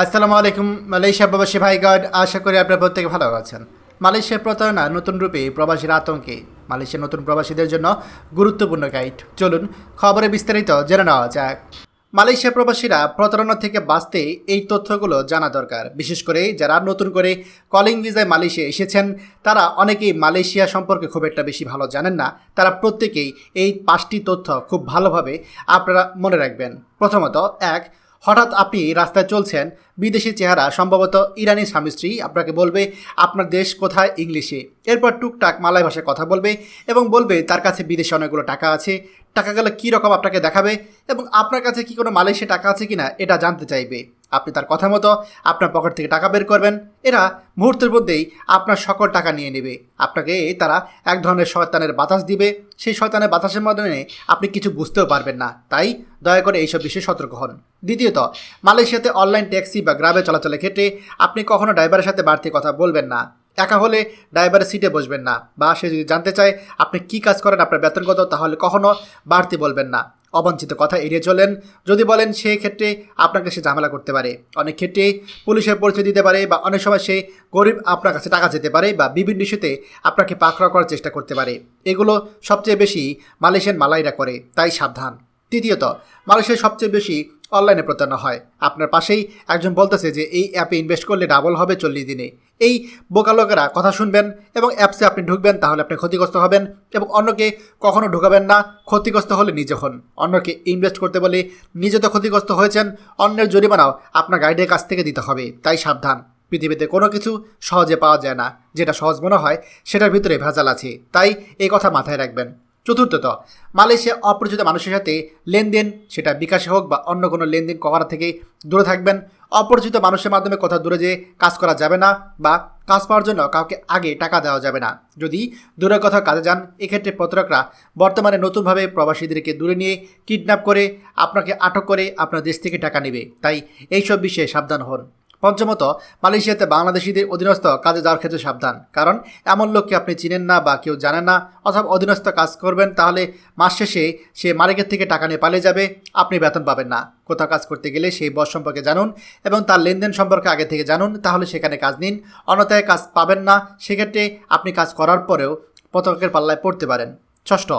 আসসালামু আলাইকুম, মালয়েশিয়া প্রবাসী ভাইগণ আশা করি আপনারা প্রত্যেকে ভালো আছেন। মালয়েশিয়ার প্রতারণা নতুন রূপে প্রবাসীর আতঙ্কে। মালয়েশিয়ার নতুন প্রবাসীদের জন্য গুরুত্বপূর্ণ গাইড। চলুন খবরে বিস্তারিত জেনে নেওয়া যাক। মালয়েশিয়া প্রবাসীরা প্রতারণা থেকে বাঁচতে এই তথ্যগুলো জানা দরকার। বিশেষ করে যারা নতুন করে কলিং ভিসায় মালয়েশিয়া এসেছেন, তারা অনেকেই মালয়েশিয়া সম্পর্কে খুব একটা বেশি ভালো জানেন না। তারা প্রত্যেকেই এই পাঁচটি তথ্য খুব ভালোভাবে আপনারা মনে রাখবেন। প্রথমত, এক হঠাৎ আপনি রাস্তায় চলছেন, বিদেশি চেহারা, সম্ভবত ইরানি স্বামী স্ত্রী আপনাকে বলবে, আপনার দেশ কোথায়? ইংলিশে। এরপর টুকটাক মালায় ভাষায় কথা বলবে এবং বলবে, তার কাছে বিদেশে অনেকগুলো টাকা আছে। টাকাগুলো কী রকম আপনাকে দেখাবে এবং আপনার কাছে কি কোনো মালয়েশিয়া টাকা আছে কি না এটা জানতে চাইবে। আপনি তার কথা মতো আপনার পকেট থেকে টাকা বের করবেন। এরা মুহূর্তের মধ্যেই আপনার সকল টাকা নিয়ে নেবে। আপনাকে তারা এক ধরনের শয়তানের বাতাস দিবে। সেই শয়তানের বাতাসের মাধ্যমে আপনি কিছু বুঝতেও পারবেন না। তাই দয়া করে এইসব বিষয়ে সতর্ক হন। দ্বিতীয়ত, মালয়েশিয়াতে অনলাইন ট্যাক্সি বা গ্রামে চলাচলের ক্ষেত্রে আপনি কখনো ড্রাইভারের সাথে বাড়তি কথা বলবেন না। একা হলে ড্রাইভারের সিটে বসবেন না বা সে যদি জানতে চায় আপনি কী কাজ করেন আপনার বেতন কত তাহলে কখনো বাড়তি বলবেন না। অবাঞ্ছিত কথা এড়িয়ে চলেন। যদি বলেন সেই ক্ষেত্রে আপনাকে সে ঝামেলা করতে পারে। অনেক ক্ষেত্রে পুলিশের পরিচয় দিতে পারে বা অনেক সময় সে গরিব আপনার কাছে টাকা যেতে পারে বা বিভিন্ন ইস্যুতে আপনাকে পাকড়াও করার চেষ্টা করতে পারে। এগুলো সবচেয়ে বেশি মালয়েশিয়ান মালাইরা করে, তাই সাবধান। তৃতীয়ত, মালয়েশিয়ায় সবচেয়ে বেশি অনলাইনে প্রতারণা হয়। আপনার পাশেই একজন বলতেছে যে, এই অ্যাপে ইনভেস্ট করলে ডাবল হবে চল্লিশ দিনে। এই বোকা লোকেরা কথা শুনবেন এবং অ্যাপসে আপনি ঢুকবেন তাহলে আপনি ক্ষতিগ্রস্ত হবেন এবং অন্যকে কখনো ঢুকাবেন না, ক্ষতিগ্রস্ত হলে নিজে হন। অন্যকে ইনভেস্ট করতে বলে নিজে তো ক্ষতিগ্রস্ত হয়েছেন, অন্যের জরিমানাও আপনার গাইডের কাছ থেকে দিতে হবে। তাই সাবধান। পৃথিবীতে কোনো কিছু সহজে পাওয়া যায় না। যেটা সহজ মনে হয়, সেটার ভিতরে ভেজাল আছে। তাই এই কথা মাথায় রাখবেন। চতুর্থত, মালয়েশিয়া অপরিচিত মানুষের সাথে লেনদেন, সেটা বিকাশে হোক বা অন্য কোনো লেনদেন করা থেকে দূরে থাকবেন। অপরিচিত মানুষের মাধ্যমে কোথাও দূরে যেয়ে কাজ করা যাবে না বা কাজ পাওয়ার জন্য কাউকে আগে টাকা দেওয়া যাবে না। যদি দূরের কথা কাজে যান, এক্ষেত্রে প্রতারকরা বর্তমানে নতুনভাবে প্রবাসীদেরকে দূরে নিয়ে কিডন্যাপ করে, আপনাকে আটক করে আপনার দেশ থেকে টাকা নেবে। তাই এইসব বিষয়ে সাবধান হন। পঞ্চমত, মালয়েশিয়াতে বাংলাদেশিদের অধীনস্থ কাজে যাওয়ার ক্ষেত্রে সাবধান। কারণ, এমন লোককে আপনি চিনেন না বা কেউ জানেন না। অথবা অধীনস্থ কাজ করবেন, তাহলে মাস শেষে সে মালিকের থেকে টাকা নিয়ে পালিয়ে যাবে, আপনি বেতন পাবেন না। কোথাও কাজ করতে গেলে সেই বস সম্পর্কে জানুন এবং তার লেনদেন সম্পর্কে আগে থেকে জানুন, তাহলে সেখানে কাজ নিন। অন্যথায় কাজ পাবেন না, সেক্ষেত্রে আপনি কাজ করার পরেও পতকের পাল্লায় পড়তে পারেন। ষষ্ঠ,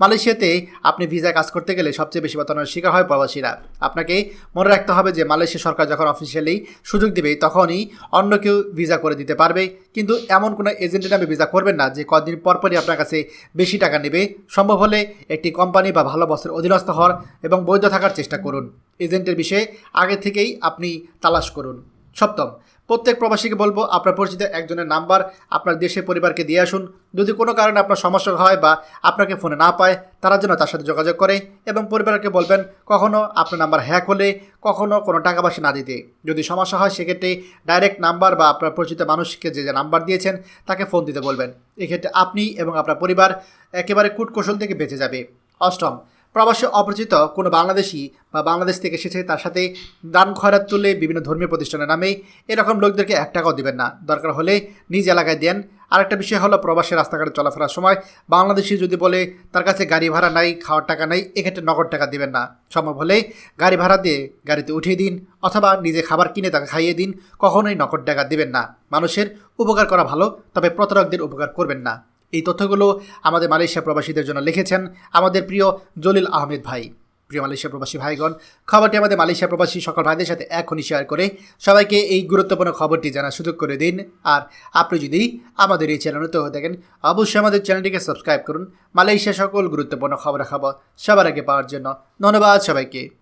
মালয়েশিয়াতে আপনি ভিসায় কাজ করতে গেলে সবচেয়ে বেশি প্রতারণার শিকার হয় প্রবাসীরা। আপনাকে মনে রাখতে হবে যে মালয়েশিয়া সরকার যখন অফিসিয়ালি সুযোগ দেবে, তখনই অন্য কেউ ভিসা করে দিতে পারবে। কিন্তু এমন কোনো এজেন্টের নামে ভিসা করবেন না, যে কদিন পরপরই আপনার কাছে বেশি টাকা নেবে। সম্ভব হলে একটি কোম্পানি বা ভালো বসের অধীনস্থ হওয়ার এবং বৈধ থাকার চেষ্টা করুন। এজেন্টের বিষয়ে আগে থেকেই আপনি তালাশ করুন। সপ্তম। প্রত্যেক প্রবাসীকে বলব, আপনার পরিচিত একজনের নাম্বার আপনার দেশের পরিবারকে দিয়ে আসুন। যদি কোনো কারণে আপনার সমস্যা হয় বা আপনাকে ফোনে না পায়, তারা যেন তার সাথে যোগাযোগ করে এবং পরিবারকে বলবেন কখনও আপনার নাম্বার হ্যাক হলে কখনও কোনো টাকা পয়সা না দিতে। যদি সমস্যা হয়, সেক্ষেত্রে ডাইরেক্ট নাম্বার বা আপনার পরিচিত মানুষকে যে যে নাম্বার দিয়েছেন, তাকে ফোন দিতে বলবেন। এক্ষেত্রে আপনি এবং আপনার পরিবার একেবারে কূটকৌশল থেকে বেঁচে যাবে। অষ্টম প্রবাসী অপরিচিত কোনো বাংলাদেশি বা বাংলাদেশ থেকে এসেছে তার সাথে দান খয়রাত তুলে বিভিন্ন ধর্মীয় প্রতিষ্ঠানের নামে এরকম লোকদেরকে এক টাকাও দেবেন না। দরকার হলে নিজ এলাকায় দেন। আরেকটা বিষয় হলো প্রবাসী রাস্তাঘাটে চলাফেরার সময় বাংলাদেশি যদি বলে তার কাছে গাড়ি ভাড়া নাই, খাওয়ার টাকা নাই, এক্ষেত্রে নগদ টাকা দেবেন না। সম্ভব হলে গাড়ি ভাড়া দিয়ে গাড়িতে উঠিয়ে দিন অথবা নিজে খাবার কিনে তাকে খাইয়ে দিন। কখনোই নগদ টাকা দেবেন না। মানুষের উপকার করা ভালো, তবে প্রতারকদের উপকার করবেন না। এই তথ্যগুলো আমাদের মালয়েশিয়া প্রবাসীদের জন্য লিখেছেন আমাদের প্রিয় জলিল আহমেদ ভাই। প্রিয় মালয়েশিয়া প্রবাসী ভাইগণ, খবরটি আমাদের মালয়েশিয়া প্রবাসী সকল ভাইদের সাথে এখনই শেয়ার করে সবাইকে এই গুরুত্বপূর্ণ খবরটি জানার সুযোগ করে দিন। আর আপনি যদি আমাদের এই চ্যানেল নতুন হয়ে থাকেন, অবশ্যই আমাদের চ্যানেলটিকে সাবস্ক্রাইব করুন। মালয়েশিয়া সকল গুরুত্বপূর্ণ খবরাখবর সবার আগে পাওয়ার জন্য ধন্যবাদ সবাইকে।